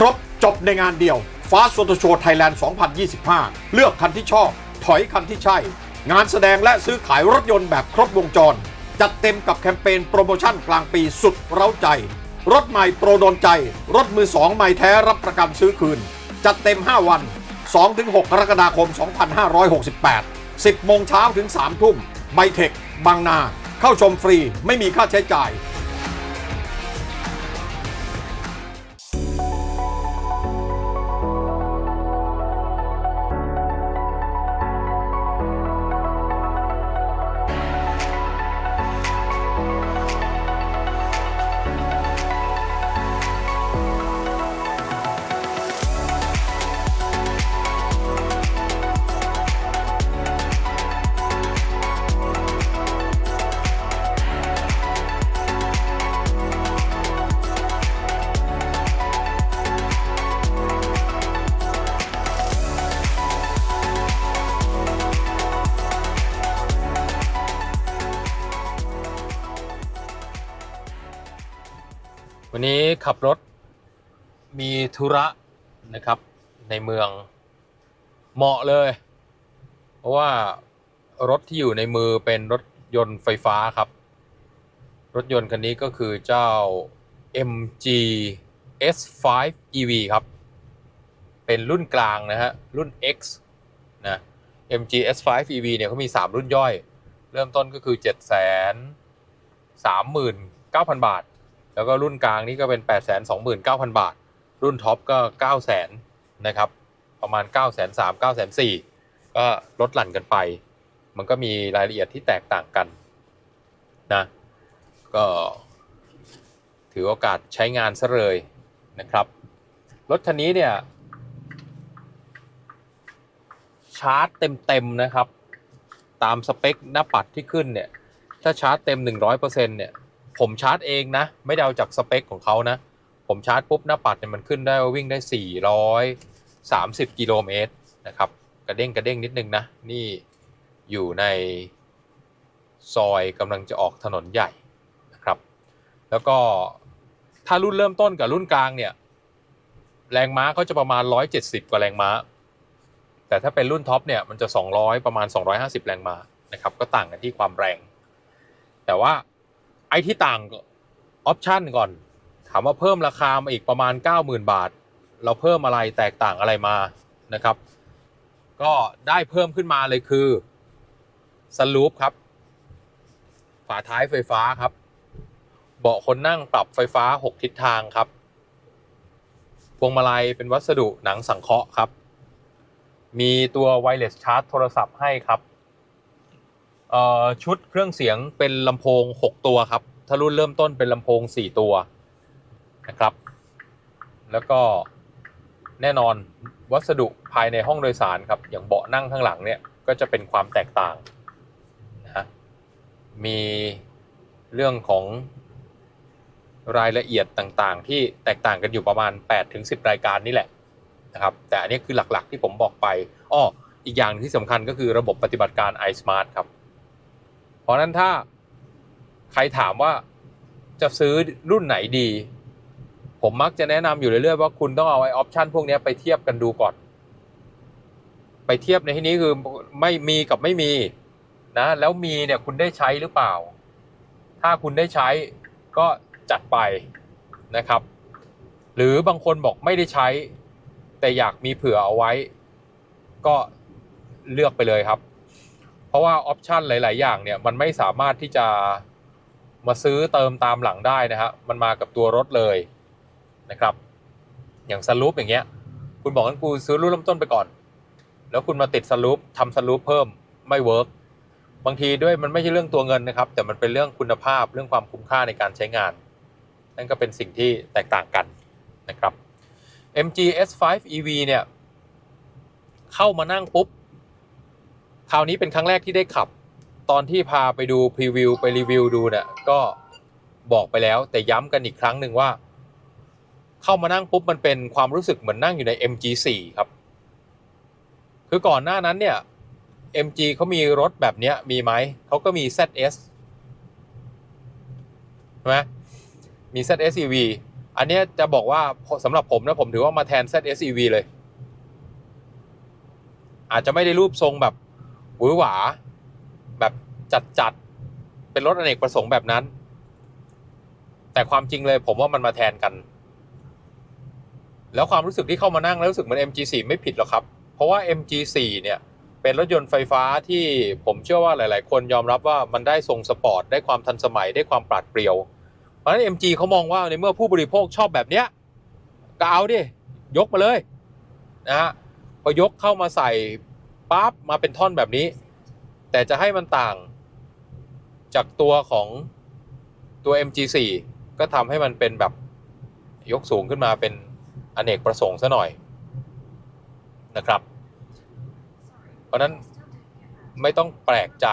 ครบจบในงานเดียวฟ้าโซโตโชไทยแลนด์2025 เลือกคันที่ชอบ ถอยคันที่ใช่ งานแสดงและซื้อขายรถยนต์แบบครบวงจร จัดเต็มกับแคมเปญโปรโมชั่นกลางปีสุดเร้าใจ รถใหม่โปรโดนใจ รถมือสองใหม่แท้รับประกันซื้อคืน จัดเต็ม 5 วัน 2-6 กรกฎาคม 2568 10 โมงเช้าถึง 3 ทุ่มไบเทค บางนา เข้าชมฟรี ไม่มีค่าใช้จ่าย วันนี้ขับรถมีธุระนะครับในเมืองเหมาะเลย เพราะว่ารถที่อยู่ในมือเป็นรถยนต์ไฟฟ้าครับ รถยนต์คันนี้ก็คือเจ้า MG S5 EV ครับ เป็นรุ่นกลางนะฮะ รุ่น X นะ MG S5 EV เนี่ยเขามี 3 รุ่นย่อย เริ่มต้นก็คือ 7 3 9 0 0 0 บาท แล้วก็รุ่นกลางนี่ก็เป็น 8 2 9 0 0 0 บาท รุ่นท็อปก็ 900,000นะครับ ประมาณ 9 3 0 0 0 9 4 0 0 0ก็ลดหลั่นกันไป มันก็มีรายละเอียดที่แตกต่างกันนะ ก็ถือโอกาสใช้งานซะเลยนะครับ รถคันนี้เนี่ย ชาร์จเต็มๆนะครับ ตามสเปคหน้าปัดที่ขึ้นเนี่ย ถ้าชาร์จเต็ม 100%เนี่ย ผมชาร์จเองนะ ไม่ได้เอาจากสเปคของเขานะ ผมชาร์จปุ๊บหน้าปัดเนี่ยมันขึ้นได้ว่าวิ่งได้ 430 กิโลเมตรนะครับ กระเด้งกระเด้งนิดนึงนะ นี่อยู่ในซอยกำลังจะออกถนนใหญ่นะครับ แล้วก็ถ้ารุ่นเริ่มต้นกับรุ่นกลางเนี่ย แรงม้าเขาจะประมาณ 170 กว่าแรงม้า แต่ถ้าเป็นรุ่นท็อปเนี่ยมันจะ 200 ประมาณ 250 แรงม้านะครับ ก็ต่างกันที่ความแรง แต่ว่า ไอ้ที่ต่างออปชันก่อน ถามว่าเพิ่มราคามาอีกประมาณ 90,000 บาท เราเพิ่มอะไรแตกต่างอะไรมานะครับ ก็ได้เพิ่มขึ้นมาเลยคือสลูปครับ ฝาท้ายไฟฟ้าครับ เบาะคนนั่งปรับไฟฟ้า 6 ทิศทางครับพวงมาลัยเป็นวัสดุหนังสังเคราะห์ครับ มีตัวไวเลสชาร์จโทรศัพท์ให้ครับ ชุดเครื่องเสียงเป็นลำโพง 6 ตัวครับ ถ้ารุ่นเริ่มต้นเป็นลำโพง 4 ตัวนะครับ แล้วก็แน่นอนวัสดุภายในห้องโดยสารครับ อย่างเบาะนั่งข้างหลังเนี่ยก็จะเป็นความแตกต่างนะมีเรื่องของรายละเอียดต่างๆ ที่แตกต่างกันอยู่ประมาณ 8-10 รายการนี่แหละนะครับ แต่อันนี้คือหลักๆที่ผมบอกไปอ้ออีกอย่างที่สำคัญก็คือระบบปฏิบัติการ iSmart ครับ เพราะนั้นถ้าใครถามว่าจะซื้อรุ่นไหนดี ผมมักจะแนะนำอยู่เรื่อยๆว่าคุณต้องเอาไอ้ออปชันพวกนี้ไปเทียบกันดูก่อน ไปเทียบในที่นี้คือไม่มีกับไม่มีนะ แล้วมีเนี่ยคุณได้ใช้หรือเปล่า ถ้าคุณได้ใช้ก็จัดไปนะครับ หรือบางคนบอกไม่ได้ใช้ แต่อยากมีเผื่อเอาไว้ ก็เลือกไปเลยครับ ราะว่าออปชันหลาย ๆ อย่างเนี่ยมันไม่สามารถที่จะมาซื้อเติมตามหลังได้นะฮะมันมากับตัวรถเลยนะครับ อย่างสลูปอย่างเงี้ย คุณบอกว่ากูซื้อรุ่นเริ่มต้นไปก่อน แล้วคุณมาติดสลูปทำสลูปเพิ่มไม่เวิร์กบางทีด้วยมันไม่ใช่เรื่องตัวเงินนะครับ แต่มันเป็นเรื่องคุณภาพเรื่องความคุ้มค่าในการใช้งาน นั่นก็เป็นสิ่งที่แตกต่างกันนะครับ MG S5 EV เนี่ย เข้ามานั่งปุ๊บ คราวนี้เป็นครั้งแรกที่ได้ขับ ตอนที่พาไปดูพรีวิวไปรีวิวดูเนี่ยก็บอกไปแล้วแต่ย้ำกันอีกครั้งหนึ่งว่า เข้ามานั่งปุ๊บมันเป็นความรู้สึกเหมือนนั่งอยู่ใน MG4 ครับ คือก่อนหน้านั้นเนี่ย MG เขามีรถแบบเนี้ยมีไหม เขาก็มี ZS ใช่ไหมมี ZS EV อันนี้จะบอกว่าสำหรับผมนะผมถือว่ามาแทน ZSEV เลย อาจจะไม่ได้รูปทรงแบบ หวือหวา แบบจัดจัดๆ เป็นรถอเนกประสงค์แบบนั้น แต่ความจริงเลยผมว่ามันมาแทนกัน แล้วความรู้สึกที่เข้ามานั่งแล้วรู้สึกเหมือน MG4 ไม่ผิดหรอกครับ เพราะว่า MG4 เนี่ยเป็นรถยนต์ไฟฟ้าที่ผมเชื่อว่าหลาย ๆ คนยอมรับว่ามันได้ทรงสปอร์ตได้ความทันสมัยได้ความปราดเปรียว เพราะฉะนั้น MG เขามองว่าในเมื่อผู้บริโภคชอบแบบเนี้ยก็เอาดิยกมาเลยนะฮะพอยกเข้ามาใส่ ปั๊บมาเป็นท่อนแบบนี้ แต่จะให้มันต่างจากตัวของตัว MG4 ก็ทำให้มันเป็นแบบยกสูงขึ้นมาเป็นอเนกประสงค์ซะหน่อยนะครับ เพราะฉะนั้นไม่ต้องแปลกใจ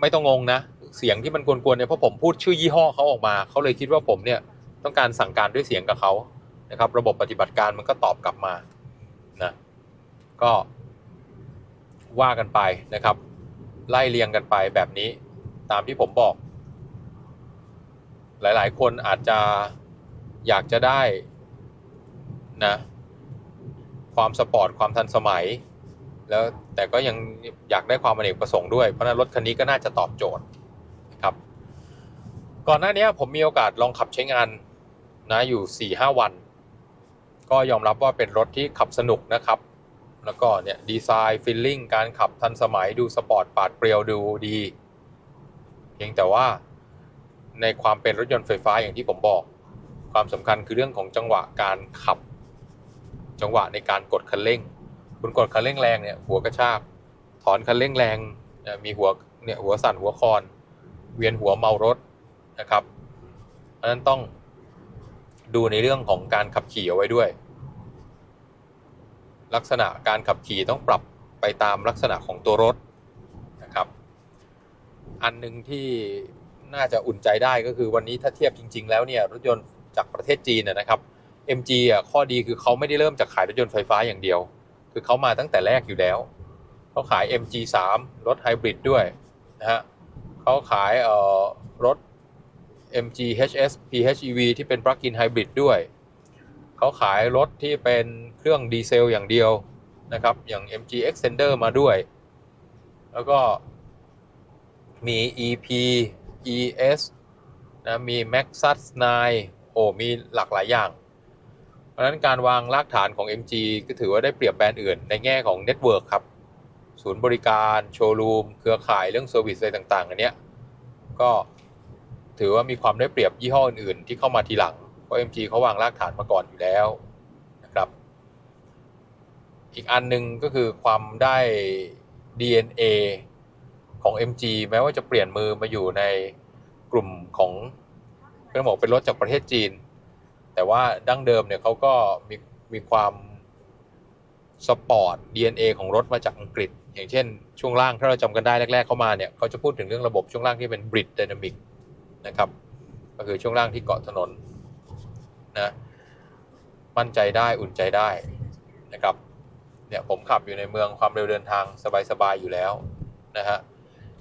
ไม่ต้องงงนะ เสียงที่มันกวนๆเนี่ยเพราะผมพูดชื่อยี่ห้อเขาออกมา เขาเลยคิดว่าผมเนี่ยต้องการสั่งการด้วยเสียงกับเขานะครับ ระบบปฏิบัติการมันก็ตอบกลับมานะ ก็ว่ากันไปนะครับ ไล่เรียงกันไปแบบนี้ตามที่ผมบอก หลายๆ คนอาจจะอยากจะได้นะความสปอร์ตความทันสมัย แล้วแต่ก็ยังอยากได้ความอเนกประสงค์ด้วย เพราะนั้นรถคันนี้ก็น่าจะตอบโจทย์นะครับ ก่อนหน้านี้ผมมีโอกาสลองขับใช้งานนะอยู่4-5วัน ก็ยอมรับว่าเป็นรถที่ขับสนุกนะครับ แล้วก็เนี่ยดีไซน์ฟิลลิ่งการขับทันสมัยดูสปอร์ตปาดเปรียวดูดี เพียงแต่ว่าในความเป็นรถยนต์ไฟฟ้าอย่างที่ผมบอก ความสำคัญคือเรื่องของจังหวะการขับ จังหวะในการกดคันเร่ง คุณกดคันเร่งแรงเนี่ยหัวกระชากถอนคันเร่งแรงมีหัวเนี่ยหัวสั่นหัวคอน เวียนหัวเมารถนะครับเพราะนั้นต้องดูในเรื่องของการขับขี่เอาไว้ด้วย ลักษณะการขับขี่ต้องปรับไปตามลักษณะของตัวรถนะครับ อันหนึ่งที่น่าจะอุ่นใจได้ก็คือวันนี้ถ้าเทียบจริง ๆ แล้วเนี่ยรถยนต์จากประเทศจีนนะครับ MG อะข้อดีคือเขาไม่ได้เริ่มจากขายรถยนต์ไฟฟ้าอย่างเดียว คือเขามาตั้งแต่แรกอยู่แล้วเขาขาย MG3 รถไฮบริดด้วยนะฮะเขาขายเอ่อรถ MG HS PHEV ที่เป็น Plug-in Hybrid ด้วย เขาขายรถที่เป็นเครื่องดีเซลอย่างเดียวนะครับ อย่าง MG Extender มาด้วย แล้วก็มี EP ES นะมี Maxus 9โอ้มีหลากหลายอย่าง เพราะฉะนั้นการวางรากฐานของ MG ก็ถือว่าได้เปรียบแบรนด์อื่น ในแง่ของเน็ตเวิร์กครับ ศูนย์บริการโชว์รูม เครือข่ายเรื่องเซอร์วิสอะไรต่าง ๆ อันเนี้ยก็ถือว่ามีความได้เปรียบยี่ห้ออื่น ๆ ที่เข้ามาทีหลัง ราะ MG เขาวางรากฐานมาก่อนอยู่แล้วนะครับ อีกอันหนึ่งก็คือความได้ DNA ของ MG แม้ว่าจะเปลี่ยนมือมาอยู่ในกลุ่มของเป็นบอกเป็นรถจากประเทศจีน แต่ว่าดั้งเดิมเนี่ยเขาก็มีมีความสปอร์ต DNA ของรถมาจากอังกฤษ อย่างเช่น ช่วงล่างถ้าเราจำกันได้แรก ๆ เข้ามาเนี่ยเขาจะพูดถึงเรื่องระบบช่วงล่างที่เป็น Brit Dynamic นะครับ ก็คือช่วงล่างที่เกาะถนน นะมั่นใจได้อุ่นใจได้นะครับเนี่ยผมขับอยู่ในเมืองความเร็วเดินทางสบายๆอยู่แล้วนะฮะ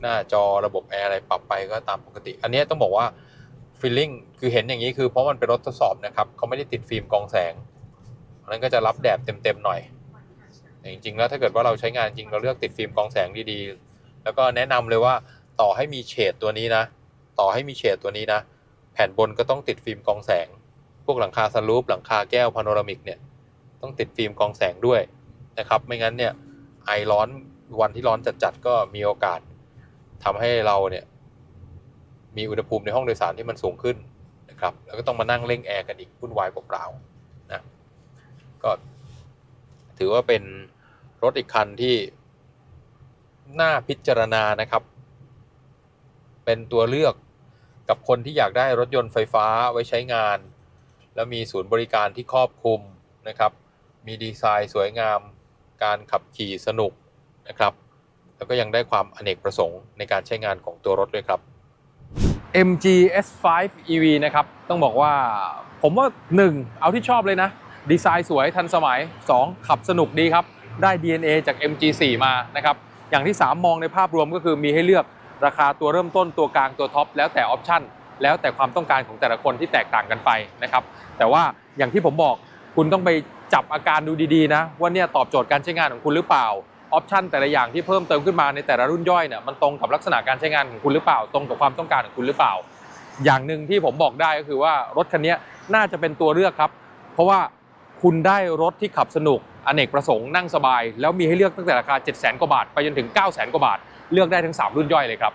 หน้าจอระบบแอร์อะไรปรับไปก็ตามปกติ อันนี้ต้องบอกว่าฟีลลิ่งคือเห็นอย่างนี้คือเพราะมันเป็นรถทดสอบนะครับเขาไม่ได้ติดฟิล์มกองแสงอันนั้นก็จะรับแดดเต็มๆหน่อยแต่จริงๆแล้วถ้าเกิดว่าเราใช้งานจริงเราเลือกติดฟิล์มกองแสงดีๆ แล้วก็แนะนำเลยว่าต่อให้มีเฉดตัวนี้นะ ต่อให้มีเฉดตัวนี้นะ แผ่นบนก็ต้องติดฟิล์มกองแสง วกหลังคาสลูปหลังคาแก้วพาโนรามิกเนี่ยต้องติดฟิล์มกองแสงด้วยนะครับไม่งั้นเนี่ยไอร้อนวันที่ร้อนจัดๆก็มีโอกาสทำให้เราเนี่ยมีอุณหภูมิในห้องโดยสารที่มันสูงขึ้นนะครับแล้วก็ต้องมานั่งเร่งแอร์กันอีกวุ่นวายเปล่าๆนะก็ถือว่าเป็นรถอีกคันที่น่าพิจารณานะครับ เป็นตัวเลือกกับคนที่อยากได้รถยนต์ไฟฟ้าไว้ใช้งาน แล้วมีศูนย์บริการที่ครอบคลุมนะครับ มีดีไซน์สวยงาม การขับขี่สนุกนะครับ แล้วก็ยังได้ความอเนกประสงค์ในการใช้งานของตัวรถด้วยครับ MG S5 EV นะครับ ต้องบอกว่าผมว่า 1 เอาที่ชอบเลยนะ ดีไซน์สวยทันสมัย 2 ขับสนุกดีครับ ได้ DNA จาก MG4 มานะครับ อย่างที่ 3 มองในภาพรวมก็คือมีให้เลือกราคาตัวเริ่มต้นตัวกลางตัวท็อปแล้วแต่ออปชั่น แล้วแต่ความต้องการของแต่ละคนที่แตกต่างกันไปนะครับ แต่ว่าอย่างที่ผมบอกคุณต้องไปจับอาการดูดีๆนะว่าเนี่ยตอบโจทย์การใช้งานของคุณหรือเปล่าออปชันแต่ละอย่างที่เพิ่มเติมขึ้นมาในแต่ละรุ่นย่อยเนี่ยมันตรงกับลักษณะการใช้งานของคุณหรือเปล่า ตรงกับความต้องการของคุณหรือเปล่า อย่างหนึ่งที่ผมบอกได้ก็คือว่ารถคันนี้น่าจะเป็นตัวเลือกครับ เพราะว่าคุณได้รถที่ขับสนุกอเนกประสงค์นั่งสบาย แล้วมีให้เลือกตั้งแต่ราคา 7 0 0 0 0 0กว่าบาท ไปจนถึง 9 0 0 0 0 0กว่าบาท เลือกได้ทั้ง 3 รุ่นย่อยเลยครับ